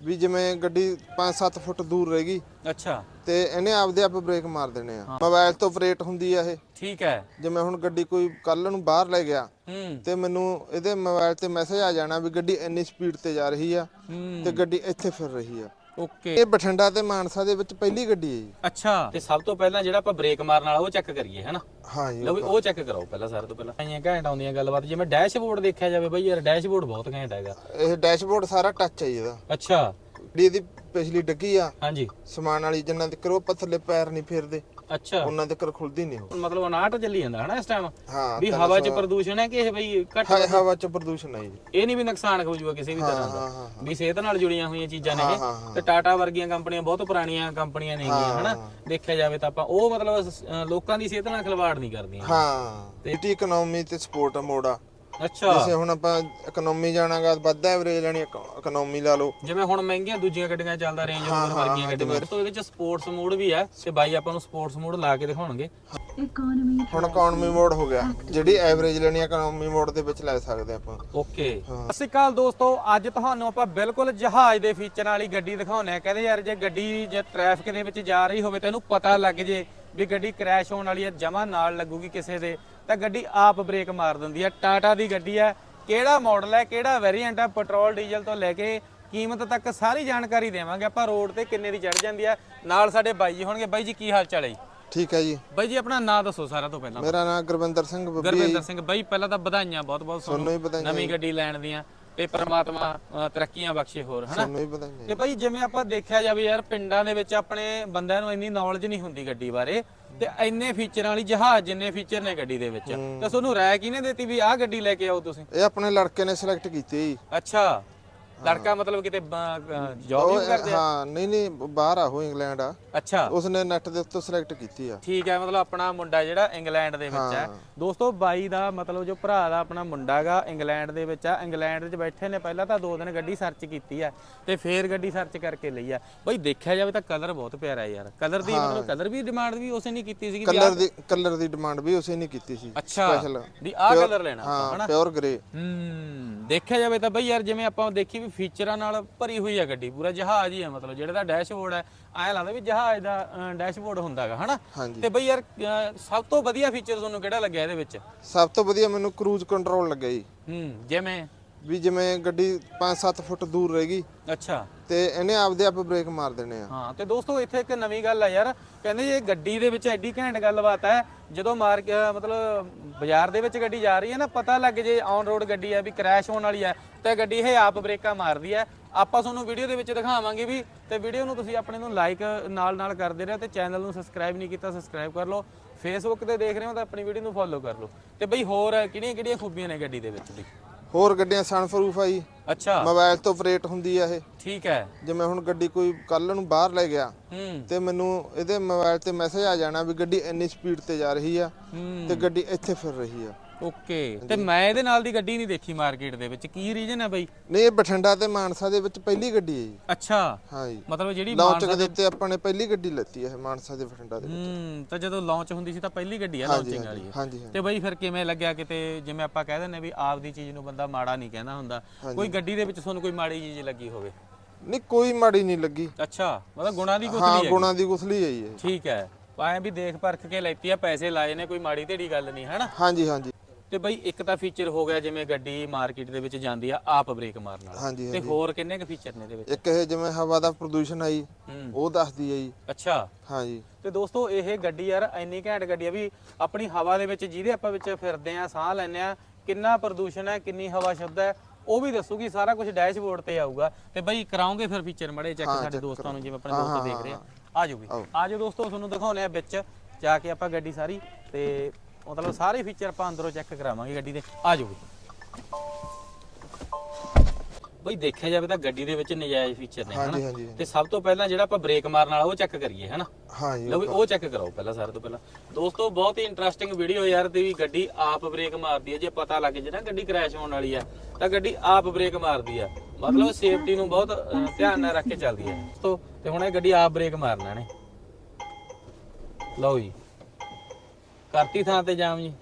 ਵੀ ਜਿਵੇਂ ਗੱਡੀ 5-7 ਫੁੱਟ ਦੂਰ ਰਹੇਗੀ ਅੱਛਾ। ਤੇ ਇਹਨੇ ਆਪਦੇ ਆਪ ਬ੍ਰੇਕ ਮਾਰ ਦੇਣੇ ਆ। ਮੋਬਾਈਲ ਤੋਂ ਆਪਰੇਟ ਹੁੰਦੀ ਆ ਇਹ। ਠੀਕ ਹੈ। ਜਿਵੇਂ ਹੁਣ ਗੱਡੀ ਕੋਈ ਕੱਲ ਨੂੰ ਬਾਹਰ ਲੈ ਗਿਆ ਹੂੰ। ਤੇ ਮੈਨੂੰ ਇਹਦੇ ਮੋਬਾਈਲ ਤੇ ਮੈਸੇਜ ਆ ਜਾਣਾ ਵੀ ਗੱਡੀ ਇੰਨੀ ਸਪੀਡ ਤੇ ਜਾ ਰਹੀ ਆ ਤੇ ਗੱਡੀ ਇੱਥੇ ਫਿਰ ਰਹੀ ਆ। ਓਕੇ ਇਹ ਬਠਿੰਡਾ ਤੇ ਮਾਨਸਾ ਦੇ ਵਿੱਚ ਪਹਿਲੀ ਗੱਡੀ ਹੈ ਜੀ। ਅੱਛਾ। ਤੇ ਸਭ ਤੋਂ ਪਹਿਲਾਂ ਜਿਹੜਾ ਆਪਾਂ ਬ੍ਰੇਕ ਮਾਰਨ ਵਾਲਾ ਉਹ ਚੈੱਕ ਕਰੀਏ ਹਨਾ? ਹਾਂ ਜੀ ਲਓ ਵੀ ਉਹ ਚੈੱਕ ਕਰਾਓ ਪਹਿਲਾਂ ਸਾਰੇ ਤੋਂ ਪਹਿਲਾਂ। ਆਈਆਂ ਘੈਂਟ ਆਉਂਦੀਆਂ ਗੱਲਬਾਤ ਜਿਵੇਂ ਡੈਸ਼ਬੋਰਡ ਦੇਖਿਆ ਜਾਵੇ ਬਈ ਯਾਰ ਡੈਸ਼ਬੋਰਡ ਬਹੁਤ ਘੈਂਟ ਹੈਗਾ। ਇਹ ਡੈਸ਼ਬੋਰਡ ਸਾਰਾ ਟੱਚ ਹੈ ਜੀ ਇਹਦਾ। ਅੱਛਾ। ਜਿਹੜੀ ਇਹਦੀ ਪਿਛਲੀ ਡੱਗੀ ਆ। ਹਾਂਜੀ। ਸਮਾਨ ਵਾਲੀ ਜਿੰਨਾ ਤੱਕ ਉਹ ਪੱਥਰਲੇ ਪੈਰ ਨਹੀਂ ਫੇਰਦੇ। ਅੱਛਾ। ਉਹਨਾਂ ਤੱਕ ਖੁੱਲਦੀ ਨਹੀਂ ਉਹ। ਮਤਲਬ ਅਨਾਟ ਚੱਲੀ ਜਾਂਦਾ ਹਨਾ ਇਸ ਟਾਈਮ ਹਾਂ ਵੀ ਹਵਾ 'ਚ ਪ੍ਰਦੂਸ਼ਣ ਹੈ ਕਿ ਇਹ ਬਈ ਘੱਟ ਹ- ਹਵਾ ਚ ਪ੍ਰਦੂਸ਼ਣ ਹੈ ਜੀ। ਇਹ ਨਹੀਂ ਵੀ ਨੁਕਸਾਨ ਹੋ ਜੂਗਾ ਕਿਸੇ ਵੀ ਤਰ੍ਹਾਂ ਦਾ। ਵੀ ਸਿਹਤ ਨਾਲ ਜੁੜੀਆਂ ਹੋਈਆਂ ਚੀਜ਼ਾਂ ਨੇ ਤੇ ਟਾਟਾ ਵਰਗੀਆਂ ਕੰਪਨੀਆਂ ਬਹੁਤ ਪੁਰਾਣੀਆਂ ਕੰਪਨੀਆਂ ਨੇਗੀਆਂ ਹਨਾ? ਦੇਖਿਆ ਜਾਵੇ ਤਾਂ ਆਪਾਂ ਉਹ ਮਤਲਬ ਲੋਕਾਂ ਦੀ ਸਿਹਤ ਨਾਲ ਖਿਲਵਾੜ ਨਹੀਂ ਕਰਦੀਆਂ। ਹਾਂ। ਸਿਟੀ ਇਕਨੋਮੀ ਤੇ ਸਪੋਰਟ ਆ ਅੱਛਾ। ਜਿਵੇਂ ਹੁਣ ਆਪਾਂ ਇਕਨੋਮੀ ਜਾਣਾਗਾ ਵੱਧ ਐਵਰੇਜ ਲੈਣੀ ਇਕਨੋਮੀ ਲਾ ਲਓ। ਜਿਵੇਂ ਹੁਣ ਮਹਿੰਗੀਆਂ ਦੂਜੀਆਂ ਗੱਡੀਆਂ ਚੱਲਦਾ ਰੇਂਜ ਰੋਵਰ ਵਰਗੀਆਂ ਗੱਡੀਆਂ। ਤੋਂ ਇਹਦੇ ਚ ਸਪੋਰਟਸ ਮੋਡ ਵੀ ਹੈ ਤੇ ਬਾਈ ਆਪਾਂ ਨੂੰ ਸਪੋਰਟਸ ਮੋਡ ਲਾ ਕੇ ਦਿਖਾਉਣਗੇ। Economy ਹੁਣ ਇਕਨੋਮੀ ਮੋਡ ਹੋ ਗਿਆ। ਜਿਹੜੀ ਐਵਰੇਜ ਲੈਣੀ ਇਕਨੋਮੀ ਮੋਡ ਦੇ ਵਿੱਚ ਲੈ ਸਕਦੇ ਆਪਾਂ। ਓਕੇ ਸਤਿ ਸ਼੍ਰੀ ਅਕਾਲ ਦੋਸਤੋ ਅੱਜ ਤੁਹਾਨੂੰ ਆਪਾਂ ਬਿਲਕੁਲ ਜਹਾਜ਼ ਦੇ ਫੀਚਰ ਵਾਲੀ ਗੱਡੀ ਦਿਖਾਉਣੇ ਆ ਕਹਿੰਦੇ ਯਾਰ ਜੇ ਗੱਡੀ ਜੇ ਟ੍ਰੈਫਿਕ ਦੇ ਵਿੱਚ ਜਾ ਰਹੀ ਹੋਵੇ ਤਾਂ ਇਹਨੂੰ ਪਤਾ ਲੱਗ ਜੇ ਵੀ ਗੱਡੀ ਕ੍ਰੈਸ਼ ਹੋਣ ਵਾਲੀ ਹੈ ਜਮਾ ਨਾਲ ਲੱਗੂਗੀ ਕਿਸੇ ਦੇ। ਤਾਂ ਗੱਡੀ ਆਪ ਬ੍ਰੇਕ ਮਾਰ ਦਿੰਦੀ ਹੈ ਟਾਟਾ ਦੀ ਗੱਡੀ ਹੈ ਕਿਹੜਾ ਮਾਡਲ ਹੈ ਕਿਹੜਾ ਵੇਰੀਐਂਟ ਹੈ ਪੈਟਰੋਲ ਡੀਜ਼ਲ ਤੋਂ ਲੈ ਕੇ ਕੀਮਤ ਤੱਕ ਸਾਰੀ ਜਾਣਕਾਰੀ ਦੇਵਾਂਗੇ। ਆਪਾਂ ਰੋਡ ਤੇ ਕਿੰਨੇ ਦੀ ਚੜ ਜਾਂਦੀ ਹੈ ਨਾਲ ਸਾਡੇ ਬਾਈ ਜੀ ਹੋਣਗੇ। ਬਾਈ ਜੀ ਕੀ ਹਾਲ ਚਾਲ ਹੈ ਜੀ? ਠੀਕ ਹੈ ਜੀ। ਬਾਈ ਜੀ ਆਪਣਾ ਨਾਮ ਦੱਸੋ ਸਾਰਿਆਂ ਤੋਂ ਪਹਿਲਾਂ। ਮੇਰਾ ਨਾਮ ਗੁਰਵਿੰਦਰ ਸਿੰਘ ਬੱਬੀ। ਗੁਰਵਿੰਦਰ ਸਿੰਘ। ਬਾਈ ਪਹਿਲਾਂ ਤਾਂ ਵਧਾਈਆਂ ਬਹੁਤ ਬਹੁਤ ਤੁਹਾਨੂੰ। ਵੀ ਪਤਾ ਨਵੀਂ ਗੱਡੀ ਲੈਣ ਦੀਆਂ ਤੇ ਪ੍ਰਮਾਤਮਾ ਤਰੱਕੀਆਂ ਬਖਸ਼ੇ ਹੋਰ ਹਨਾ? ਤੁਹਾਨੂੰ ਵੀ ਪਤਾ ਨਹੀਂ ਤੇ ਭਾਈ ਜਿਵੇਂ ਆਪਾਂ ਦੇਖਿਆ ਜਾਵੇ ਯਾਰ ਪਿੰਡਾਂ ਦੇ ਵਿੱਚ ਆਪਣੇ ਬੰਦਿਆਂ ਨੂੰ ਇੰਨੀ ਨੌਲੇਜ ਨਹੀਂ ਹੁੰਦੀ ਗੱਡੀ ਬਾਰੇ। ਤੇ ਇੰਨੇ ਫੀਚਰਾਂ ਵਾਲੀ ਜਹਾਜ਼ ਜਿੰਨੇ ਫੀਚਰ ਨੇ ਗੱਡੀ ਦੇ ਵਿੱਚ। ਤੇ ਤੁਹਾਨੂੰ ਰਾਏ ਕਿਹਨੇ ਦਿੱਤੀ ਵੀ ਆਹ ਗੱਡੀ ਲੈ ਕੇ ਆਓ ਤੁਸੀਂ? ਇਹ ਆਪਣੇ ਲੜਕੇ ਨੇ ਸਿਲੈਕਟ ਕੀਤੀ ਜੀ ਅੱਛਾ। ਲੜਕਾ ਮਤਲਬ ਕਿਤੇ ਜੌਬ ਵੀ ਕਰਦੇ? ਆ ਹਾਂ ਨਹੀਂ ਨਹੀਂ ਬਾਹਰ ਆ ਉਹ ਇੰਗਲੈਂਡ ਆ। ਅੱਛਾ। ਉਸਨੇ ਨੈਟ ਦੇ ਉੱਤੇ ਸਿਲੈਕਟ ਕੀਤੀ ਆ। ਠੀਕ ਹੈ ਮਤਲਬ ਆਪਣਾ ਮੁੰਡਾ ਜਿਹੜਾ ਇੰਗਲੈਂਡ ਦੇ ਵਿੱਚ ਹੈ। ਦੋਸਤੋ ਬਾਈ ਦਾ ਮਤਲਬ ਜੋ ਭਰਾ ਦਾ ਆਪਣਾ ਮੁੰਡਾ ਹੈਗਾ ਇੰਗਲੈਂਡ ਦੇ ਵਿੱਚ ਆ। ਇੰਗਲੈਂਡ 'ਚ ਬੈਠੇ ਨੇ ਪਹਿਲਾਂ ਤਾਂ ਦੋ ਦਿਨ ਗੱਡੀ ਸਰਚ ਕੀਤੀ ਆ ਤੇ ਫੇਰ ਗੱਡੀ ਸਰਚ ਕਰਕੇ ਲਈ ਆ। ਬਾਈ ਦੇਖਿਆ ਜਾਵੇ ਤਾਂ ਕਲਰ ਬਹੁਤ ਪਿਆਰਾ ਯਾਰ। ਕਲਰ ਦੀ ਮਤਲਬ ਕਲਰ ਵੀ ਡਿਮਾਂਡ ਵੀ ਉਸੇ ਨਹੀਂ ਕੀਤੀ ਸੀਗੀ ਕਲਰ ਦੀ ਕਲਰ ਦੀ ਡਿਮਾਂਡ ਵੀ ਉਸੇ ਨੇ ਕੀਤੀ ਸੀ ਅੱਛਾ। special। ਵੀ ਆਹ ਕਲਰ ਲੈਣਾ ਹਾਂ ਪਿਓਰ ਗ੍ਰੇ ਹੂੰ ਦੇਖਿਆ ਜਾਵੇ ਤਾਂ ਬਈ ਯਾਰ ਜਿਵੇਂ ਆਪਾਂ ਦੇਖੀ ਵੀ ਫੀਚਰਾਂ ਨਾਲ ਭਰੀ ਹੋਈ ਆ ਗੱਡੀ ਪੂਰਾ ਜਹਾਜ਼ ਹੀ ਆ ਮਤਲਬ ਜਿਹੜਾ ਦਾ ਡੈਸ਼ਬੋਰਡ ਹੈ ਐਂ ਲੱਗਦਾ ਵੀ ਜਹਾਜ਼ ਦਾ ਡੈਸ਼ਬੋਰਡ ਹੁੰਦਾਗਾ ਹਨਾ? ਤੇ ਬਈ ਯਾਰ ਸਭ ਤੋਂ ਵਧੀਆ ਫੀਚਰ ਤੁਹਾਨੂੰ ਕਿਹੜਾ ਲੱਗਿਆ ਇਹਦੇ ਵਿੱਚ? ਸਭ ਤੋਂ ਵਧੀਆ ਮੈਨੂੰ ਕਰੂਜ਼ ਕੰਟਰੋਲ ਲੱਗਿਆ ਜੀ। ਹੂੰ ਜਿਵੇਂ? ਵੀ ਜਿਵੇਂ ਗੱਡੀ 5-7 ਫੁੱਟ ਦੂਰ ਰਹੇਗੀ ਅੱਛਾ। ਤੇ ਇਹਨੇ ਆਪਦੇ ਆਪ ਬ੍ਰੇਕ ਮਾਰ ਦੇਣੇ ਆ। ਹਾਂ ਤੇ ਦੋਸਤੋ ਇੱਥੇ ਇੱਕ ਨਵੀਂ ਗੱਲ ਆ ਯਾਰ। ਕਹਿੰਦੇ ਜੇ ਗੱਡੀ ਦੇ ਵਿੱਚ ਐਡੀ ਘੈਂਟ ਗੱਲਬਾਤ ਹੈ ਜਦੋਂ ਮਾਰ ਮਤਲਬ ਬਾਜ਼ਾਰ ਦੇ ਵਿੱਚ ਗੱਡੀ ਜਾ ਰਹੀ ਹੈ ਨਾ ਪਤਾ ਲੱਗ ਜੇ ਔਨ ਰੋਡ ਗੱਡੀ ਹੈ ਵੀ ਕ੍ਰੈਸ਼ ਹੋਣ ਵਾਲੀ ਹੈ ਤੇ ਗੱਡੀ ਇਹ ਆਪ ਬ੍ਰੇਕਾਂ ਮਾਰਦੀ ਹੈ ਆਪਾਂ ਤੁਹਾਨੂੰ ਵੀਡੀਓ ਦੇ ਵਿੱਚ ਦਿਖਾਵਾਂਗੇ ਵੀ ਤੇ ਵੀਡੀਓ ਨੂੰ ਤੁਸੀਂ ਆਪਣੇ ਨੂੰ ਲਾਈਕ ਨਾਲ ਨਾਲ ਕਰਦੇ ਰਹੋ ਤੇ ਚੈਨਲ ਨੂੰ ਸਬਸਕ੍ਰਾਈਬ ਨਹੀਂ ਕੀਤਾ ਸਬਸਕ੍ਰਾਈਬ ਕਰ ਲਓ। ਫੇਸਬੁੱਕ ਤੇ ਦੇਖ ਰਹੇ ਹੋ ਤਾਂ ਆਪਣੀ ਵੀਡੀਓ ਨੂੰ ਫੋਲੋ ਕਰ ਲਓ। ਤੇ ਬਈ ਹੋਰ ਕਿਹੜੀਆਂ ਕਿਹੜੀਆਂ ਖੂਬੀਆਂ ਨੇ ਗੱਡੀ ਦੇ ਵਿੱਚ ਦੀ ਹੋਰ ਗੱਡੀਆਂ ਸਨਪਰੂਫ ਆ ਜੀ। ਅੱਛਾ। ਮੋਬਾਈਲ ਤੋਂ ਆਪਰੇਟ ਹੁੰਦੀ ਆ ਇਹ। ਠੀਕ ਹੈ। ਜਿਵੇਂ ਹੁਣ ਗੱਡੀ ਕੋਈ ਕੱਲ ਨੂੰ ਬਾਹਰ ਲੈ ਗਿਆ ਹੂੰ। ਤੇ ਮੈਨੂੰ ਇਹਦੇ ਮੋਬਾਈਲ ਤੇ ਮੈਸੇਜ ਆ ਜਾਣਾ ਵੀ ਗੱਡੀ ਇੰਨੀ ਸਪੀਡ ਤੇ ਜਾ ਰਹੀ ਆ ਤੇ ਗੱਡੀ ਇੱਥੇ ਫਿਰ ਰਹੀ ਆ। ਓਕੇ। ਤੇ ਮੈਂ ਇਹਦੇ ਨਾਲ ਦੀ ਗੱਡੀ ਨਹੀਂ ਦੇਖੀ ਮਾਰਕੀਟ ਦੇ ਵਿੱਚ। ਕੀ ਰੀਜਨ ਹੈ ਬਈ? ਨਹੀਂ ਇਹ ਬਠਿੰਡਾ ਤੇ ਮਾਨਸਾ ਦੇ ਵਿੱਚ ਪਹਿਲੀ ਗੱਡੀ ਹੈ ਜੀ। ਅੱਛਾ। ਹਾਂ ਜੀ ਮਤਲਬ ਜਿਹੜੀ ਲਾਂਚ ਦੇ ਉੱਤੇ ਆਪਾਂ ਨੇ ਪਹਿਲੀ ਗੱਡੀ ਲੈਤੀ ਹੈ ਮਾਨਸਾ ਦੇ ਬਠਿੰਡਾ ਦੇ ਵਿੱਚ। ਹੂੰ ਤਾਂ ਜਦੋਂ ਲਾਂਚ ਹੁੰਦੀ ਸੀ ਤਾਂ ਪਹਿਲੀ ਗੱਡੀ ਆ ਲਾਂਚਿੰਗ ਵਾਲੀ। ਹਾਂਜੀ ਹਾਂਜੀ। ਤੇ ਬਈ ਫਿਰ ਕਿਵੇਂ ਲੱਗਿਆ ਕਿਤੇ? ਜਿਵੇਂ ਆਪਾਂ ਕਹਿ ਦਿੰਦੇ ਵੀ ਆਪਦੀ ਚੀਜ਼ ਨੂੰ ਬੰਦਾ ਮਾੜਾ ਨਹੀਂ ਕਹਿੰਦਾ ਹੁੰਦਾ। ਕੋਈ ਗੱਡੀ ਦੇ ਵਿੱਚ ਤੁਹਾਨੂੰ ਕੋਈ ਮਾੜੀ ਚੀਜ਼ ਲੱਗੀ ਹੋਵੇ? ਨਹੀਂ ਕੋਈ ਮਾੜੀ ਨਹੀਂ ਲੱਗੀ। ਅੱਛਾ ਮਤਲਬ ਗੁਣਾ ਦੀ ਕੁਛ ਹਾਂ ਨਹੀਂ ਹੈ ਗੁਣਾ ਦੀ ਗੁਸਲੀ ਹੈ ਜੀ ਇਹ। ਠੀਕ ਹੈ। ਐਂ ਵੀ ਦੇਖ ਪਰਖ ਕੇ ਲੈਤੀ ਆ ਪੈਸੇ ਲਾਏ ਨੇ ਕੋਈ ਮਾੜੀ ਢੇੜੀ ਗੱਲ ਨਹੀਂ ਹਨਾ? ਹਾਂਜੀ ਹਾਂਜੀ। ਤੇ ਬਈ ਇੱਕ ਤਾਂ ਫੀਚਰ ਹੋ ਗਿਆ ਜਿਵੇਂ ਗੱਡੀ ਮਾਰਕੀਟ ਦੇ ਵਿੱਚ ਜਾਂਦੀ ਆ ਆਪ ਬ੍ਰੇਕ ਮਾਰਨ ਵਾਲਾ। ਹਾਂਜੀ ਤੇ ਹੋਰ ਕਿੰਨੇ ਕੁ ਫੀਚਰ ਨੇ ਇਹਦੇ ਵਿੱਚ? ਇੱਕ ਇਹ ਜਿਵੇਂ ਹਵਾ ਦਾ ਪ੍ਰਦੂਸ਼ਣ ਆਈ ਹੂੰ। ਉਹ ਦੱਸਦੀ ਹੈ ਜੀ। ਅੱਛਾ। ਹਾਂਜੀ। ਤੇ ਦੋਸਤੋ ਇਹ ਗੱਡੀ ਯਾਰ ਇੰਨੀ ਘੈਂਟ ਗੱਡੀ ਆ ਵੀ ਆਪਣੀ ਹਵਾ ਦੇ ਵਿੱਚ ਜਿਹਦੇ ਆਪਾਂ ਵਿੱਚ ਫਿਰਦੇ ਆ ਸਾਹ ਲੈਂਦੇ ਆ ਕਿੰਨਾ ਪ੍ਰਦੂਸ਼ਣ ਹੈ ਕਿੰਨੀ ਹਵਾ ਸ਼ੁੱਧ ਹੈ ਉਹ ਵੀ ਦੱਸੂਗੀ ਸਾਰਾ ਕੁਝ ਡੈਸ਼ਬੋਰਡ ਤੇ ਆਊਗਾ। ਤੇ ਬਈ ਕਰਾਉਂਗੇ ਫਿਰ ਫੀਚਰ ਮੜੇ ਚੈੱਕ ਸਾਡੇ ਦੋਸਤਾਂ ਨੂੰ ਜਿਵੇਂ ਆਪਣੇ ਦੋਸਤ ਦੇਖ ਰਹੇ ਆ। ਆ ਜਾਓ ਵੀ ਆ ਜਾਓ ਦੋਸਤੋ ਤੁਹਾਨੂੰ ਦਿਖਾਉਣੇ ਆ ਵਿੱਚ ਜਾ ਕੇ ਆਪਾਂ ਗੱਡੀ ਸਾਰੀ ਤੇ ਮਤਲਬ ਸਾਰੇ ਫੀਚਰ ਆਪਾਂ ਅੰਦਰੋਂ ਚੈੱਕ ਕਰਾਵਾਂਗੇ ਗੱਡੀ ਦੇ। ਆ ਜਾਓ ਬਈ। ਦੇਖਿਆ ਜਾਵੇ ਤਾਂ ਗੱਡੀ ਦੇ ਵਿੱਚ ਨਜਾਇਜ਼ ਫੀਚਰ ਨੇ ਹਾਂਜੀ ਹਨਾ? ਹਾਂਜੀ ਤੇ ਸਭ ਤੋਂ ਪਹਿਲਾਂ ਜਿਹੜਾ ਆਪਾਂ ਬ੍ਰੇਕ ਮਾਰਨ ਵਾਲਾ ਉਹ ਚੈੱਕ ਕਰੀਏ ਹਨਾ? ਹਾਂ ਜੀ ਲਓ ਵੀ ਉਹ ਚੈੱਕ ਕਰਾਓ ਪਹਿਲਾਂ ਸਾਰੇ ਤੋਂ ਪਹਿਲਾਂ। ਦੋਸਤੋ ਬਹੁਤ ਹੀ ਇੰਟਰਸਟਿੰਗ ਵੀਡੀਓ ਯਾਰ ਤੇ ਵੀ ਗੱਡੀ ਆਪ ਬ੍ਰੇਕ ਮਾਰਦੀ ਹੈ ਜੇ ਪਤਾ ਲੱਗ ਜੇ ਨਾ ਗੱਡੀ ਕ੍ਰੈਸ਼ ਹੋਣ ਵਾਲੀ ਆ ਤਾਂ ਗੱਡੀ ਆਪ ਬ੍ਰੇਕ ਮਾਰਦੀ ਆ। ਮਤਲਬ ਸੇਫਟੀ ਨੂੰ ਬਹੁਤ ਅਹ, ਧਿਆਨ ਨਾਲ ਰੱਖ ਕੇ ਚੱਲਦੀ ਹੈ ਦੋਸਤੋ ਤੇ ਹੁਣ ਇਹ ਗੱਡੀ ਆਪ ਬ੍ਰੇਕ ਮਾਰਨਾ ਨੇ ਲਓ ਜੀ। ਕਰਤੀ ਥਾਂ ਤੇ ਜਾਮ ਜੀ।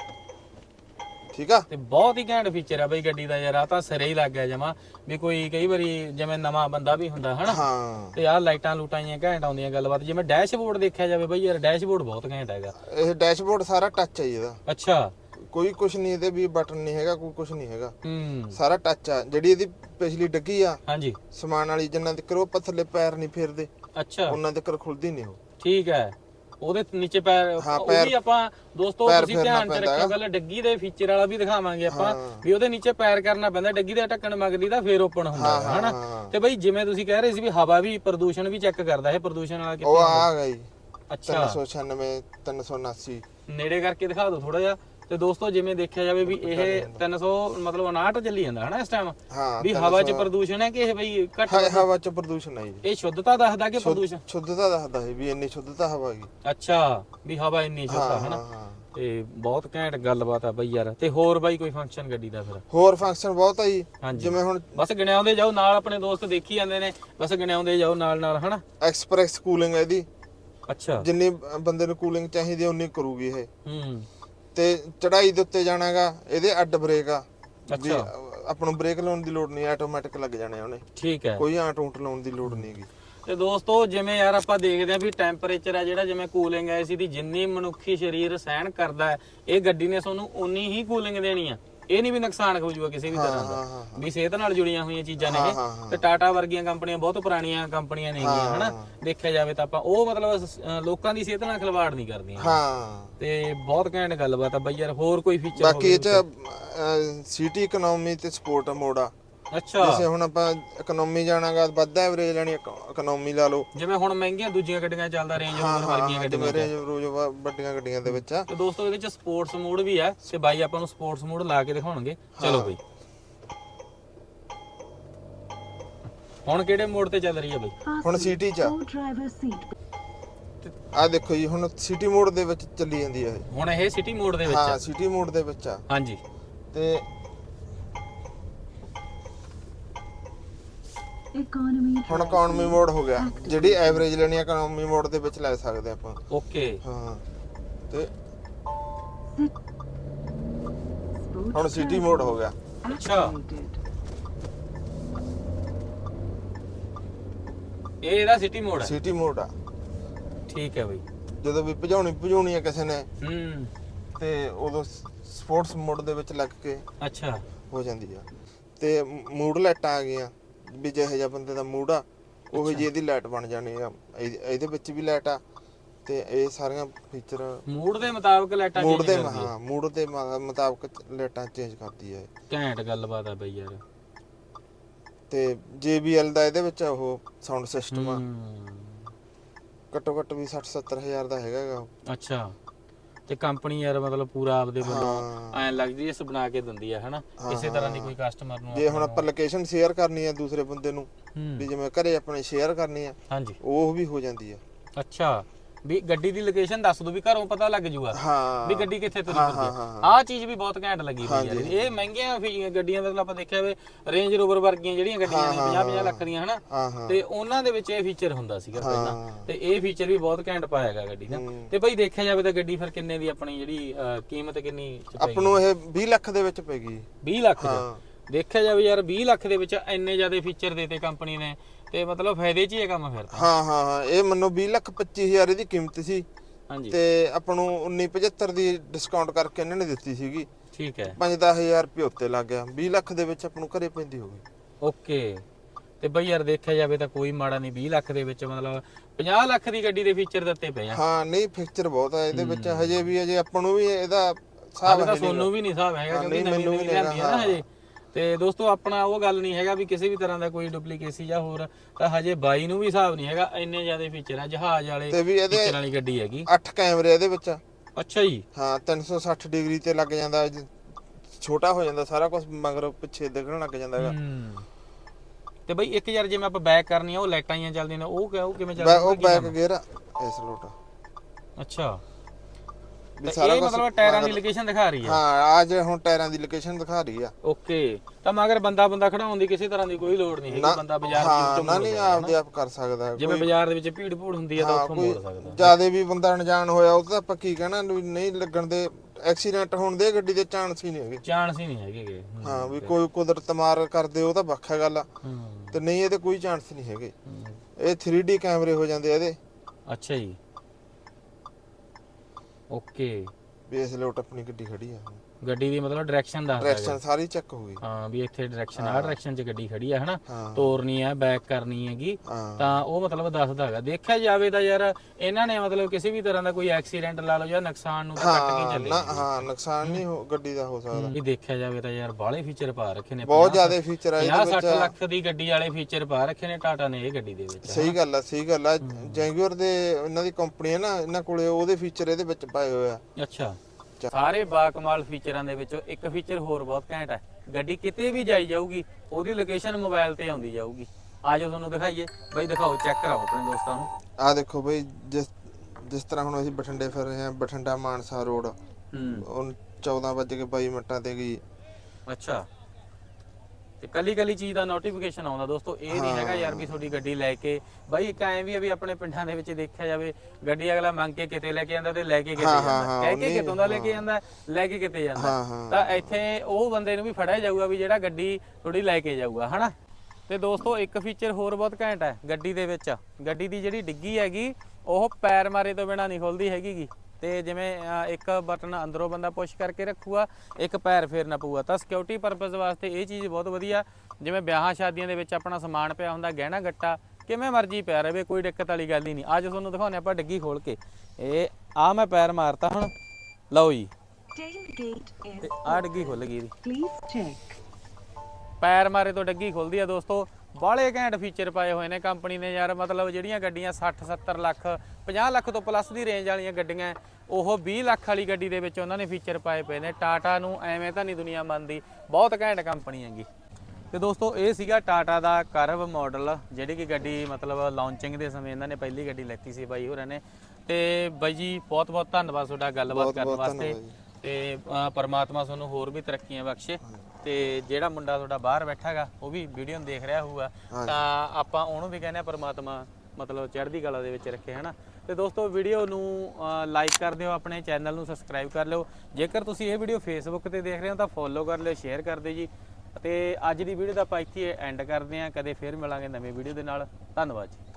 ਠੀਕ ਆ। ਤੇ ਬਹੁਤ ਹੀ ਘੈਂਟ ਫੀਚਰ ਆ ਬਈ ਗੱਡੀ ਦਾ ਯਾਰ ਆ ਤਾਂ ਸਿਰੇ ਹੀ ਲੱਗ ਗਿਆ ਜਮਾ। ਵੀ ਕੋਈ ਕਈ ਵਾਰੀ ਜਿਵੇਂ ਨਵਾਂ ਬੰਦਾ ਵੀ ਹੁੰਦਾ ਹਨਾ? ਹਾਂ। ਤੇ ਆਹ ਲਾਈਟਾਂ ਲੂਟਾਂ ਜੀਆਂ ਘੈਂਟ ਆਉਂਦੀਆਂ ਗੱਲਬਾਤ ਜਿਵੇਂ ਡੈਸ਼ਬੋਰਡ ਦੇਖਿਆ ਜਾਵੇ ਬਈ ਯਾਰ ਡੈਸ਼ਬੋਰਡ ਬਹੁਤ ਘੈਂਟ ਹੈਗਾ। ਇਹ ਡੈਸ਼ਬੋਰਡ ਸਾਰਾ ਟੱਚ ਹੈ ਇਹਦਾ। ਅੱਛਾ। ਕੋਈ ਕੁਝ ਨਹੀਂ ਇਹਦੇ ਵੀ ਬਟਨ ਨਹੀਂ ਹੈਗਾ ਕੋਈ ਕੁਝ ਨਹੀਂ ਹੈਗਾ। ਹੂੰ। ਸਾਰਾ ਟੱਚ ਆ। ਜਿਹੜੀ ਇਹਦੀ ਪਿਛਲੀ ਡੱਗੀ ਆ ਹਾਂਜੀ। ਸਮਾਨ ਵਾਲੀ ਜਿੰਨਾ ਤੱਕ ਉਹ ਪੱਥਰਲੇ ਪੈਰ ਨਹੀਂ ਫੇਰਦੇ ਅੱਛਾ। ਉਹਨਾਂ ਤੱਕ ਖੁੱਲਦੀ ਨਹੀਂ ਉਹ। ਠੀਕ ਹੈ। ਉਹਦੇ ਨੀਚੇ ਪੈਰ ਹਾਂ, ਉਹ ਪੈਰ- ਵੀ ਆਪਾਂ ਦੋਸਤੋ ਪੈਰ ਤੁਸੀਂ ਫੇਰਨਾ ਧਿਆਨ ਚ ਪੈਂਦਾ ਰੱਖਿਓ ਹੈਗਾ। ਗੱਲ ਡੱਗੀ ਦੇ ਫੀਚਰ ਵਾਲਾ ਵੀ ਦਿਖਾਵਾਂਗੇ ਆਪਾਂ। ਵੀ ਉਹਦੇ ਨੀਚੇ ਪੈਰ ਕਰਨਾ ਪੈਂਦਾ ਡੱਗੀ ਦੇ ਢੱਕਣ ਮਗਦੀ ਦਾ ਫੇਰ ਓਪਨ ਹੁੰਦਾ ਹਾਂ, ਹੈ ਹਨਾ ਹਾਂ। ਤੇ ਬਈ ਜਿਵੇਂ ਤੁਸੀਂ ਕਹਿ ਰਹੇ ਸੀ ਵੀ ਹਵਾ ਵੀ ਪ੍ਰਦੂਸ਼ਣ ਵੀ ਚੈੱਕ ਕਰਦਾ ਇਹ ਪ੍ਰਦੂਸ਼ਣ ਵਾਲਾ ਉਹ ਕਿੱਥੇ ਆ ਗਈ ਅੱਛਾ 396 379 ਨੇੜੇ ਕਰਕੇ ਦਿਖਾ ਦਿਓ ਥੋੜਾ ਜਿਹਾ ਤੇ ਦੋਸਤੋ ਜਿਵੇਂ ਦੇਖਿਆ ਜਾਵੇ ਵੀ ਇਹ 300 ਮਤਲਬ 59 ਚੱਲੀ ਜਾਂਦਾ ਹਨਾ ਇਸ ਟਾਈਮ ਹਾਂ ਵੀ ਹਵਾ 'ਚ ਪ੍ਰਦੂਸ਼ਣ ਹੈ ਕਿ ਇਹ ਬਈ ਘੱਟ ਹਵਾ ਚ ਪ੍ਰਦੂਸ਼ਣ ਹੈ ਜੀ। ਇਹ ਸ਼ੁੱਧਤਾ ਦੱਸਦਾ ਕਿ ਪ੍ਰਦੂਸ਼ਣ? ਸ਼ੁੱਧਤਾ ਦੱਸਦਾ ਹੈ ਵੀ ਇੰਨੀ ਸ਼ੁੱਧਤਾ ਹਵਾ ਗਈ ਅੱਛਾ ਵੀ ਹਵਾ ਇੰਨੀ ਸ਼ੁੱਧ ਹਾਂ ਹਨਾ? ਤੇ ਬਹੁਤ ਘੈਂਟ ਗੱਲਬਾਤ ਆ ਬਈ ਯਾਰ। ਤੇ ਹੋਰ ਬਾਈ ਕੋਈ ਫੰਕਸ਼ਨ ਗੱਡੀ ਦਾ ਫਿਰ? ਹੋਰ ਫੰਕਸ਼ਨ ਬਹੁਤ ਆ ਜੀ। ਜਿਵੇਂ ਹੁਣ ਬਸ ਗਿਣਾਉਂਦੇ ਜਾਓ ਨਾਲ ਆਪਣੇ ਦੋਸਤ ਦੇਖੀ ਜਾਂਦੇ ਨੇ ਬਸ ਗਿਣਾਉਂਦੇ ਜਾਓ ਨਾਲ ਨਾਲ ਹਨਾ? ਐਕਸਪ੍ਰੈਸ ਕੂਲਿੰਗ ਹੈ ਇਹਦੀ। ਅੱਛਾ। ਜਿੰਨੀ ਬੰਦੇ ਨੂੰ ਕੂਲਿੰਗ ਚਾਹੀਦੀ ਹੈ ਉਨੀ ਕਰੂਗੀ ਇਹ। ਹੂੰ। ਤੇ ਚੜਾਈ ਦੇ ਉੱਤੇ ਜਾਣਾਗਾ ਇਹਦੇ ਅੱਡ ਬ੍ਰੇਕ ਆ। ਵੀ ਅੱਛਾ। ਆਪਾਂ ਨੂੰ ਬ੍ਰੇਕ ਲਾਉਣ ਦੀ ਲੋੜ ਨਹੀਂ ਆਟੋਮੈਟਿਕ ਲੱਗ ਜਾਣੇ ਉਹਨੇ। ਠੀਕ ਹੈ। ਕੋਈ ਆਂਟ ਉਂਟ ਲਾਉਣ ਦੀ ਲੋੜ ਨਹੀਂਗੀ ਤੇ ਦੋਸਤੋ ਜਿਵੇਂ ਯਾਰ ਆਪਾਂ ਦੇਖਦੇ ਆਂ ਵੀ ਟੈਂਪਰੇਚਰ ਆ ਜਿਹੜਾ ਜਿਵੇਂ ਕੂਲਿੰਗ ਐ ਦੀ ਜਿੰਨੀ ਮਨੁੱਖੀ ਸਰੀਰ ਸਹਿਣ ਕਰਦਾ ਹੈ ਇਹ ਗੱਡੀ ਨੇ ਤੁਹਾਨੂੰ ਉਨੀ ਹੀ ਕੂਲਿੰਗ ਦੇਣੀ ਆ। ਇਹ ਨਹੀਂ ਵੀ ਨੁਕਸਾਨ ਹੋ ਜਾਊਗਾ ਕਿਸੇ ਵੀ ਤਰ੍ਹਾਂ ਦਾ। ਵੀ ਸਿਹਤ ਨਾਲ ਜੁੜੀਆਂ ਹੋਈਆਂ ਚੀਜ਼ਾਂ ਨੇ ਇਹ। ਤੇ ਟਾਟਾ ਵਰਗੀਆਂ ਕੰਪਨੀਆਂ ਬਹੁਤ ਪੁਰਾਣੀਆਂ ਕੰਪਨੀਆਂ ਨੇਗੀਆਂ ਹਨਾ? ਦੇਖਿਆ ਜਾਵੇ ਤਾਂ ਆਪਾਂ ਉਹ ਮਤਲਬ ਲੋਕਾਂ ਦੀ ਸਿਹਤ ਨਾਲ ਖਿਲਵਾੜ ਨਹੀਂ ਕਰਦੀਆਂ। ਹਾਂ। ਤੇ ਬਹੁਤ ਘੈਂਟ ਗੱਲਬਾਤ ਆ ਬਈ ਯਾਰ ਹੋਰ ਕੋਈ ਫੀਚਰ ਬਾਕੀ ਇਹ ਚ ਸਿਟੀ ਇਕਨੋਮੀ ਤੇ ਸਪੋਰਟ ਮੋਡ ਆ ਅੱਛਾ। ਜਿਵੇਂ ਹੁਣ ਆਪਾਂ ਇਕਨੋਮੀ ਜਾਣਾਗਾ ਵੱਧ ਐਵਰੇਜ ਲੈਣੀ ਇਕਨੋਮੀ ਲਾ ਲਓ। ਜਿਵੇਂ ਹੁਣ ਮਹਿੰਗੀਆਂ ਦੂਜੀਆਂ ਗੱਡੀਆਂ ਚੱਲਦਾ ਰੇਂਜ ਹਾਂ ਰੋਵਰ ਵਰਗੀਆਂ ਹਾਂ ਗੱਡੀਆਂ ਜਿਵੇਂ ਰੇਂਜ ਰੋਜ਼ ਵੱਡੀਆਂ ਗੱਡੀਆਂ ਦੇ ਵਿੱਚ ਆ। ਤੇ ਦੋਸਤੋ ਇਹਦੇ ਚ ਸਪੋਰਟਸ ਮੋਡ ਵੀ ਹੈ ਤੇ ਬਾਈ ਆਪਾਂ ਨੂੰ ਸਪੋਰਟਸ ਮੋਡ ਲਾ ਕੇ ਦਿਖਾਉਣਗੇ। ਚਲੋ ਬਈ। ਹੁਣ ਕਿਹੜੇ ਮੋਡ ਤੇ ਚੱਲ ਰਹੀ ਹੈ ਬਈ? ਹੁਣ ਸਿਟੀ ਚ seat ਆ ਦੇਖੋ ਜੀ ਹੁਣ ਸਿਟੀ ਮੋਡ ਦੇ ਵਿੱਚ ਚੱਲੀ ਜਾਂਦੀ ਹੈ ਇਹ। ਹੁਣ ਇਹ ਸਿਟੀ ਮੋਡ ਦੇ ਵਿੱਚ ਹਾਂ ਹੈ ਸਿਟੀ ਮੋਡ ਦੇ ਵਿੱਚ ਆ। ਹਾਂਜੀ। ਤੇ ਹੁਣ ਇਕਨੋਮੀ ਮੋਡ ਹੋ ਗਿਆ। ਜਿਹੜੀ ਐਵਰੇਜ ਲੈਣੀ ਆ ਇਕਨੋਮੀ ਮੋਡ ਦੇ ਵਿੱਚ ਲੈ ਸਕਦੇ ਆਪਾਂ। ਓਕੇ ਹਾਂ ਤੇ ਹੁਣ ਸਿਟੀ ਮੋਡ ਹੋ ਗਿਆ। ਅੱਛਾ। ਇਹ ਇਹਦਾ ਸਿਟੀ ਮੋਡ ਹੈ ਸਿਟੀ ਮੋਡ ਆ। ਠੀਕ ਹੈ ਬਈ। ਜਦੋਂ ਵੀ ਭਜਾਉਣੀ ਭਜਾਉਣੀ ਆ ਕਿਸੇ ਨੇ ਹੂੰ। ਤੇ ਉਦੋਂ ਸਪੋਰਟਸ ਮੋਡ ਦੇ ਵਿੱਚ ਲੱਗ ਕੇ ਅੱਛਾ। ਹੋ ਜਾਂਦੀ ਆ। ਤੇ ਮੂਡ ਲਾਈਟਾਂ ਆ ਗਈਆਂ। ਵੀ ਜਿਹੋ ਜਿਹਾ ਬੰਦੇ ਦਾ ਮੂਡ ਆ ਉਹ ਜੀ ਇਹਦੀ ਲਾਈਟ ਬਣ ਜਾਣੀ ਆ ਇਹ- ਇਹਦੇ ਵਿੱਚ ਵੀ ਲਾਈਟ ਆ ਤੇ ਇਹ ਸਾਰੀਆਂ ਫੀਚਰ ਮੂਡ ਦੇ ਮੁਤਾਬਕ ਲਾਈਟਾਂ ਮੂਡ ਦੇ ਹੈ। ਮੂਡ ਦੇ ਮ- ਮੁਤਾਬਕ ਲਾਈਟਾਂ ਚੇਂਜ ਕਰਦੀ ਹੈ। ਘੈਂਟ ਗੱਲਬਾਤ ਆ ਬਈ ਯਾਰ ਤੇ JBL ਦਾ ਇਹਦੇ ਵਿੱਚ ਉਹ ਸਾਊਂਡ ਸਿਸਟਮ ਆ ਹੂੰ ਘੱਟੋ ਘੱਟ ਵੀ 60 70 ਹਜ਼ਾਰ ਦਾ ਹੈਗਾ ਗਾ ਉਹ। ਅੱਛਾ ਤੇ ਕੰਪਨੀ ਯਾਰ ਮਤਲਬ ਪੂਰਾ ਆਪਦੇ ਵੱਲੋਂ ਐ ਲਗਜ਼ਰੀਅਸ ਬਣਾ ਕੇ ਦਿੰਦੀ ਆ ਹਨਾ? ਕਿਸੇ ਤਰ੍ਹਾਂ ਦੀ ਕੋਈ ਕਸਟਮਰ ਨੂੰ ਜੇ ਹੁਣ ਆਪਾਂ ਲੋਕੇਸ਼ਨ ਸ਼ੇਅਰ ਕਰਨੀ ਆ ਦੂਸਰੇ ਬੰਦੇ ਨੂੰ ਵੀ ਜਿਵੇਂ ਘਰੇ ਆਪਣੇ ਸ਼ੇਅਰ ਕਰਨੀ ਆ ਹਾਂਜੀ। ਉਹ ਵੀ ਹੋ ਜਾਂਦੀ ਆ। ਅੱਛਾ। ਵੀ ਗੱਡੀ ਦੀ ਲੋਕੇਸ਼ਨ ਦੱਸ ਦੋ ਵੀ ਘਰੋਂ ਪਤਾ ਲੱਗ ਜੂਗਾ ਹਾਂ। ਵੀ ਗੱਡੀ ਕਿੱਥੇ ਤੁਰੀ ਹਾਂ, ਹਾਂ, ਹੈ ਹਾਂ, ਆਹ ਚੀਜ਼ ਵੀ ਬਹੁਤ ਘੈਂਟ ਲੱਗੀ ਪਈ ਯਾਰ ਇਹ ਮਹਿੰਗੀਆਂ ਫੀ- ਗੱਡੀਆਂ ਮਤਲਬ ਆਪਾਂ ਦੇਖਿਆ ਵੇ ਰੇਂਜ ਰੋਵਰ ਵਰਗੀਆਂ ਜਿਹੜੀਆਂ ਗੱਡੀਆਂ ਨੇ 50 50 ਲੱਖ ਦੀਆਂ ਹਨਾ? ਹਾਂ ਹਾਂ। ਤੇ ਉਹਨਾਂ ਦੇ ਵਿੱਚ ਇਹ ਫੀਚਰ ਹੁੰਦਾ ਸੀਗਾ ਪਹਿਲਾਂ। ਤੇ ਇਹ ਫੀਚਰ ਵੀ ਬਹੁਤ ਘੈਂਟ ਪਾਇਆ ਹੈਗਾ ਗੱਡੀ ਦਾ। ਤੇ ਬਈ ਦੇਖਿਆ ਜਾਵੇ ਤਾਂ ਗੱਡੀ ਫਿਰ ਕਿੰਨੇ ਦੀ ਆਪਣੀ ਜਿਹੜੀ ਅਹ, ਕੀਮਤ ਕਿੰਨੀ ਚ ਪਈ ਆਪਾਂ ਨੂੰ ਇਹ 20 ਲੱਖ ਦੇ ਵਿੱਚ ਪੈ ਗਈ 20 ਲੱਖ ਹਾਂ। ਚ ਦੇਖਿਆ ਜਾਵੇ ਯਾਰ 20 ਲੱਖ ਦੇ ਵਿੱਚ ਇੰਨੇ ਜ਼ਿਆਦਾ ਫੀਚਰ ਦੇਤੇ ਕੰਪਨੀ ਨੇ। ਤੇ ਮਤਲਬ ਫਾਇਦੇ 'ਚ ਹੀ ਇਹ ਕੰਮ ਫਿਰ ਤਾਂ ਹਾਂ ਹਾਂ ਹਾਂ ਇਹ ਮੰਨੋ 20 ਲੱਖ 25 ਹਜ਼ਾਰ ਇਹਦੀ ਕੀਮਤ ਸੀ। ਹਾਂਜੀ। ਤੇ ਆਪਾਂ ਨੂੰ 1975 ਦੀ ਡਿਸਕਾਊਂਟ ਕਰਕੇ ਇਹਨਾਂ ਨੇ ਦਿੱਤੀ ਸੀਗੀ। ਠੀਕ ਹੈ। 5-10000 ਰੁਪਏ ਉੱਤੇ ਲੱਗ ਗਿਆ। 20 ਲੱਖ ਦੇ ਵਿੱਚ ਆਪਾਂ ਨੂੰ ਘਰੇ ਪੈਂਦੀ ਹੋਗੀ ਓਕੇ। ਤੇ ਬਈ ਯਾਰ ਦੇਖਿਆ ਜਾਵੇ ਤਾਂ ਕੋਈ ਮਾੜਾ ਨਹੀਂ 20 ਲੱਖ ਦੇ ਵਿੱਚ ਮਤਲਬ 50 ਲੱਖ ਦੀ ਗੱਡੀ ਦੇ ਫੀਚਰ ਦਿੱਤੇ ਪਏ ਆ ਹਾਂ ਨਹੀਂ ਫਿਕਚਰ ਬਹੁਤ ਆ ਇਹਦੇ ਵਿੱਚ। ਹਜੇ ਵੀ ਅਜੇ ਆਪਾਂ ਨੂੰ ਵੀ ਇਹਦਾ ਹਿਸਾਬ ਹਾਲੇ ਤਾਂ ਹੈ ਨੀ ਸੋਨੂੰ ਵੀ ਨਹੀਂ ਹਿਸਾਬ ਹੈਗਾ ਹਾਂ, ਕਿਉਂਕਿ ਨਹੀਂ, ਨਵੀਂ ਨਵੀਂ ਵੀ ਲਿਆਂਦੀ ਹੈ ਨਾ। ਹਜੇ। ਤੇ ਦੋਸਤੋ ਆਪਣਾ ਉਹ ਗੱਲ ਨਹੀਂ ਹੈਗਾ ਵੀ ਕਿਸੇ ਵੀ ਤਰ੍ਹਾਂ ਦਾ ਕੋਈ ਡੁਪਲੀਕੇਸੀ ਜਾਂ ਹੋਰ ਤਾਂ ਹਜੇ ਬਾਈ ਨੂੰ ਵੀ ਹਿਸਾਬ ਨਹੀਂ ਹੈਗਾ ਇੰਨੇ ਜ਼ਿਆਦਾ ਫੀਚਰ ਆ ਜਹਾਜ਼ ਵਾਲੇ ਤੇ ਵੀ ਇਹਦੇ ਫੀਚਰ ਵਾਲੀ ਗੱਡੀ ਹੈਗੀ। 8 ਕੈਮਰੇ ਇਹਦੇ ਵਿੱਚ। ਅੱਛਾ ਜੀ। ਹਾਂ 360 ਡਿਗਰੀ ਤੇ ਲੱਗ ਜਾਂਦਾ ਛੋਟਾ ਹੋ ਜਾਂਦਾ ਸਾਰਾ ਕੁਝ ਮਗਰ ਪਿੱਛੇ ਦਿਖਣ ਲੱਗ ਜਾਂਦਾ ਹੈਗਾ। ਤੇ ਬਈ ਇੱਕ ਯਾਰ ਜਿਵੇਂ ਆਪਾਂ ਬੈਕ ਕਰਨੀ ਆ ਉਹ ਲਾਈਟਾਂ ਹੀ ਚੱਲਦੀਆਂ ਨੇ ਉਹ ਕਿਵੇਂ ਚੱਲਦੀਆਂ ਉਹ ਬੈਕ? ਗੇਅਰ ਇਸ ਲੋਟ ਅੱਛਾ। ਵੀ ਸਾਰਾ ਇਹ ਕੁਛ ਮਤਲਬ ਟਾਇਰਾਂ ਦੀ ਲੋਕੇਸ਼ਨ ਦਿਖਾ ਰਹੀ ਹੈ ਹਾਂ ਅੱਜ ਹੁਣ ਟਾਇਰਾਂ ਦੀ ਲੋਕੇਸ਼ਨ ਦਿਖਾ ਰਹੀ ਆ ਓਕੇ ਤਾਂ ਮਗਰ ਬੰਦਾ ਬੰਦਾ ਖੜਾਉਣ ਦੀ ਕਿਸੇ ਤਰ੍ਹਾਂ ਦੀ ਕੋਈ ਲੋੜ ਨਹੀਂ ਹੈਗੀ ਬੰਦਾ ਬਾਜ਼ਾਰ ਹਾਂ ਵਿੱਚ ਨਾ ਨਹੀਂ ਆਪਦੇ ਆਪ ਕਰ ਸਕਦਾ ਹੈ। ਜਿਵੇਂ ਬਾਜ਼ਾਰ ਦੇ ਵਿੱਚ ਭੀੜ ਭੂੜ ਹੁੰਦੀ ਹੈ ਤਾਂ ਉੱਥੋਂ ਮੋੜ ਸਕਦਾ ਜਿਆਦੇ ਵੀ ਬੰਦਾ ਅਣਜਾਣ ਹੋਇਆ ਉਹ ਤਾਂ ਆਪਾਂ ਕੀ ਕਹਿਣਾ ਵੀ ਨਹੀਂ ਲੱਗਣ ਦੇ ਐਕਸੀਡੈਂਟ ਹੋਣ ਦੇ ਗੱਡੀ ਦੇ ਚਾਂਸ ਹੀ ਨਹੀਂ ਹੈਗੇ ਚਾਂਸ ਹੀ ਨਹੀਂ ਹੈਗੇ ਗੇ। ਹੂੰ। ਹਾਂ ਵੀ ਕੋਈ ਕੁਦਰਤ ਮਾਰ ਕਰਦੇ ਉਹ ਤਾਂ ਵੱਖਾ ਗੱਲ ਆ ਹੂੰ ਤੇ ਨਹੀਂ ਇਹਦੇ ਕੋਈ ਚਾਂਸ ਨਹੀਂ ਹੈਗੇ। ਇਹ 3D ਕੈਮਰੇ ਹੋ ਜਾਂਦੇ ਆ ਇਹਦੇ ਅੱਛਾ ਜੀ ਓਕੇ। ਵੀ ਇਸ ਲੋਟ ਆਪਣੀ ਗੱਡੀ ਖੜੀ ਆ। ਗੱਡੀ ਦੀ ਮਤਲਬ ਡਾਇਰੈਕਸ਼ਨ ਦੱਸਦਾ ਡਾਇਰੈਕਸ਼ਨ ਸਾਰੀ ਚੈੱਕ ਹੋ ਗਈ। ਹਾਂ ਵੀ ਇੱਥੇ ਡਾਇਰੈਕਸ਼ਨ ਆ ਡਾਇਰੈਕਸ਼ਨ 'ਚ ਗੱਡੀ ਖੜੀ ਆ ਹਨਾ? ਤੋਰਨੀ ਆ ਬੈਕ ਕਰਨੀ ਹੈਗੀ। ਤਾਂ ਉਹ ਮਤਲਬ ਦੱਸਦਾ ਹੈਗਾ। ਦੇਖਿਆ ਜਾਵੇ ਤਾਂ ਯਾਰ ਇਹਨਾਂ ਨੇ ਮਤਲਬ ਕਿਸੇ ਵੀ ਤਰ੍ਹਾਂ ਦਾ ਕੋਈ ਐਕਸੀਡੈਂਟ ਲਾ ਲਓ ਜਾਂ ਨੁਕਸਾਨ ਨੂੰ ਤਾਂ ਕੱਟ ਕੇ ਚੱਲੇ। ਨਾ ਹਾਂ ਨੁਕਸਾਨ ਨਹੀਂ ਹੋ- ਗੱਡੀ ਦਾ ਹੋ ਸਕਦਾ। ਵੀ ਦੇਖਿਆ ਜਾਵੇ ਤਾਂ ਯਾਰ ਬਾਹਲੇ ਫੀਚਰ ਪਾ ਰੱਖੇ ਨੇ ਬਹੁਤ ਜ਼ਿਆਦਾ ਫੀਚਰ ਆ 50 ਇਹਦੇ 60 ਵਿੱਚ। ਲੱਖ ਦੀ ਗੱਡੀ ਵਾਲੇ ਫੀਚਰ ਪਾ ਰੱਖੇ ਨੇ ਟਾਟਾ ਨੇ ਇਹ ਗੱਡੀ ਦੇ ਵਿੱਚ ਸਹੀ ਗੱਲ ਆ ਸਹੀ ਗੱਲ ਆ। ਜੈਗੂਅਰ ਦੇ ਇਹਨਾਂ ਦੀ ਕੰਪਨੀ ਹੈ ਨਾ ਇਹਨਾਂ ਕੋਲੇ ਉਹਦੇ ਫੀਚਰ ਇਹਦੇ ਵਿੱਚ ਪਾਏ ਹੋਏ ਆ। ਅੱਛਾ। ਸਾਰੇ ਬਾਕਮਾਲ ਫੀਚਰਾਂ ਦੇ ਵਿੱਚੋਂ ਇੱਕ ਫੀਚਰ ਹੋਰ ਬਹੁਤ ਘੈਂਟ ਹੈ। ਗੱਡੀ ਕਿਤੇ ਵੀ ਜਾਈ ਜਾਊਗੀ ਉਹਦੀ ਲੋਕੇਸ਼ਨ ਮੋਬਾਈਲ ਤੇ ਆਉਂਦੀ ਜਾਊਗੀ। ਆਜੋ ਤੁਹਾਨੂੰ ਦਿਖਾਈਏ। ਬਈ ਦਿਖਾਓ ਚੈੱਕ ਕਰਾਓ ਆਪਣੇ ਦੋਸਤਾਂ ਨੂੰ। ਆ ਦੇਖੋ ਬਈ ਜਿਸ ਜਿਸ ਤਰ੍ਹਾਂ ਹੁਣ ਅਸੀਂ ਬਠਿੰਡੇ ਫਿਰ ਰਹੇ ਹਾਂ ਬਠਿੰਡਾ ਮਾਨਸਾ ਰੋਡ ਹੂੰ। ਉਹ 14:22 ਮਿੰਟਾਂ ਤੇ ਗਈ। ਅੱਛਾ। ਤੇ ਕੱਲੀ ਕੱਲੀ ਚੀਜ਼ ਦਾ ਨੋਟੀਫਿਕੇਸ਼ਨ ਆਉਂਦਾ ਦੋਸਤੋ ਇਹ ਨਹੀਂ ਹੈਗਾ ਯਾਰ ਵੀ ਤੁਹਾਡੀ ਗੱਡੀ ਲੈ ਕੇ ਬਾਈ ਇੱਕ ਐਂ ਵੀ ਆ ਵੀ ਆਪਣੇ ਪਿੰਡਾਂ ਦੇ ਵਿੱਚ ਦੇਖਿਆ ਜਾਵੇ ਗੱਡੀ ਅਗਲਾ ਮੰਗ ਕੇ ਕਿਤੇ ਲੈ ਕੇ ਜਾਂਦਾ ਤੇ ਲੈ ਕੇ ਕਿਤੇ ਜਾਂਦਾ। ਕਹਿ ਕੇ ਕਿਤੋਂ ਦਾ ਲੈ ਕੇ ਜਾਂਦਾ ਲੈ ਕੇ ਕਿਤੇ ਜਾਂਦਾ। ਤਾਂ ਇੱਥੇ ਉਹ ਬੰਦੇ ਨੂੰ ਵੀ ਫੜਿਆ ਜਾਊਗਾ ਵੀ ਜਿਹੜਾ ਗੱਡੀ ਥੋੜੀ ਲੈ ਕੇ ਜਾਊਗਾ ਹਨਾ? ਤੇ ਦੋਸਤੋ ਇੱਕ ਫੀਚਰ ਹੋਰ ਬਹੁਤ ਘੈਂਟ ਹੈ ਗੱਡੀ ਦੇ ਵਿੱਚ। ਗੱਡੀ ਦੀ ਜਿਹੜੀ ਡਿੱਗੀ ਹੈਗੀ ਉਹ ਪੈਰ ਮਾਰੇ ਤੋਂ ਬਿਨਾ ਨਹੀਂ ਖੁੱਲਦੀ ਹੈਗੀਗੀ ਤੇ ਜਿਵੇਂ ਇੱਕ ਬਟਨ ਅੰਦਰੋਂ ਬੰਦਾ ਪੁਸ਼ ਕਰਕੇ ਰੱਖੂਗਾ ਇੱਕ ਪੈਰ ਫੇਰਨਾ ਪਊਗਾ ਤਾਂ ਸਿਕਿਉਰਿਟੀ ਪਰਪਸ ਵਾਸਤੇ ਇਹ ਚੀਜ਼ ਬਹੁਤ ਵਧੀਆ। ਜਿਵੇਂ ਵਿਆਹਾਂ ਸ਼ਾਦੀਆਂ ਦੇ ਵਿੱਚ ਆਪਣਾ ਸਮਾਨ ਪਿਆ ਹੁੰਦਾ ਗਹਿਣਾ ਗੱਟਾ ਕਿਵੇਂ ਮਰਜ਼ੀ ਪਿਆ ਰਵੇ ਕੋਈ ਦਿੱਕਤ ਵਾਲੀ ਗੱਲ ਹੀ ਨਹੀਂ। ਅੱਜ ਤੁਹਾਨੂੰ ਦਿਖਾਉਂਦੇ ਆਪਾਂ ਡਿੱਗੀ ਖੋਲ ਕੇ। ਇਹ ਆ ਮੈਂ ਪੈਰ ਮਾਰਤਾ ਹੁਣ। ਲਓ ਜੀ। ਤੇ ਆ ਡਿੱਗੀ ਖੁੱਲ ਗਈ check. ਪੈਰ ਮਾਰੇ ਤੋਂ ਡੱਗੀ ਖੁੱਲਦੀ ਆ ਦੋਸਤੋ। ਬਾਹਲੇ ਘੈਂਟ ਫੀਚਰ ਪਾਏ ਹੋਏ ਨੇ ਕੰਪਨੀ ਨੇ ਯਾਰ ਮਤਲਬ ਜਿਹੜੀਆਂ ਗੱਡੀਆਂ 60 70 ਲੱਖ 50 ਲੱਖ ਤੋਂ ਪਲੱਸ ਦੀ ਰੇਂਜ ਵਾਲੀਆਂ ਗੱਡੀਆਂ ਉਹ 20 ਲੱਖ ਵਾਲੀ ਗੱਡੀ ਦੇ ਵਿੱਚ ਉਹਨਾਂ ਨੇ ਫੀਚਰ ਪਾਏ ਪਏ ਨੇ। ਟਾਟਾ ਨੂੰ ਐਵੇਂ ਤਾਂ ਨਹੀਂ ਦੁਨੀਆ ਮੰਨਦੀ। ਬਹੁਤ ਘੈਂਟ ਕੰਪਨੀ ਹੈਗੀ। ਤੇ ਦੋਸਤੋ ਇਹ ਸੀਗਾ ਟਾਟਾ ਦਾ ਕਰਵ ਮਾਡਲ ਜਿਹੜੀ ਕਿ ਗੱਡੀ ਮਤਲਬ ਲਾਂਚਿੰਗ ਦੇ ਸਮੇਂ ਇਹਨਾਂ ਨੇ ਪਹਿਲੀ ਗੱਡੀ ਲੈਤੀ ਸੀ ਬਾਈ ਹੋਰਾਂ ਨੇ। ਤੇ ਬਾਈ ਜੀ ਬਹੁਤ ਬਹੁਤ ਧੰਨਵਾਦ ਤੁਹਾਡਾ ਗੱਲਬਾਤ ਕਰਨ ਵਾਸਤੇ। ਤੇ ਪਰਮਾਤਮਾ ਤੁਹਾਨੂੰ ਹੋਰ ਵੀ ਤਰੱਕੀਆਂ ਬਖਸ਼ੇ। ਤੇ ਜਿਹੜਾ ਮੁੰਡਾ ਤੁਹਾਡਾ ਬਾਹਰ ਬੈਠਾ ਹੈਗਾ ਉਹ ਵੀ ਵੀਡੀਓ ਨੂੰ ਦੇਖ ਰਿਹਾ ਹੋਊਗਾ। ਤਾਂ ਆਪਾਂ ਉਹਨੂੰ ਵੀ ਕਹਿੰਦੇ ਆ ਪਰਮਾਤਮਾ ਮਤਲਬ ਚੜ੍ਹਦੀ ਕਲਾ ਦੇ ਵਿੱਚ ਰੱਖੇ ਹਨਾ? ਤੇ ਦੋਸਤੋ ਵੀਡੀਓ ਨੂੰ ਲਾਈਕ ਕਰ ਦਿਓ ਆਪਣੇ ਚੈਨਲ ਨੂੰ ਸਬਸਕ੍ਰਾਈਬ ਕਰ ਲਿਓ। ਜੇਕਰ ਤੁਸੀਂ ਇਹ ਵੀਡੀਓ ਫੇਸਬੁੱਕ ਤੇ ਦੇਖ ਰਹੇ ਹੋ ਤਾਂ ਫੋਲੋ ਕਰ ਲਿਓ ਸ਼ੇਅਰ ਕਰ ਦਿਓ ਜੀ। ਤੇ ਅੱਜ ਦੀ ਵੀਡੀਓ ਦਾ ਆਪਾਂ ਇੱਥੇ ਐਂਡ ਕਰਦੇ ਹਾਂ। ਕਦੇ ਫੇਰ ਮਿਲਾਂਗੇ ਨਵੀਂ ਵੀਡੀਓ ਦੇ ਨਾਲ। ਧੰਨਵਾਦ ਜੀ।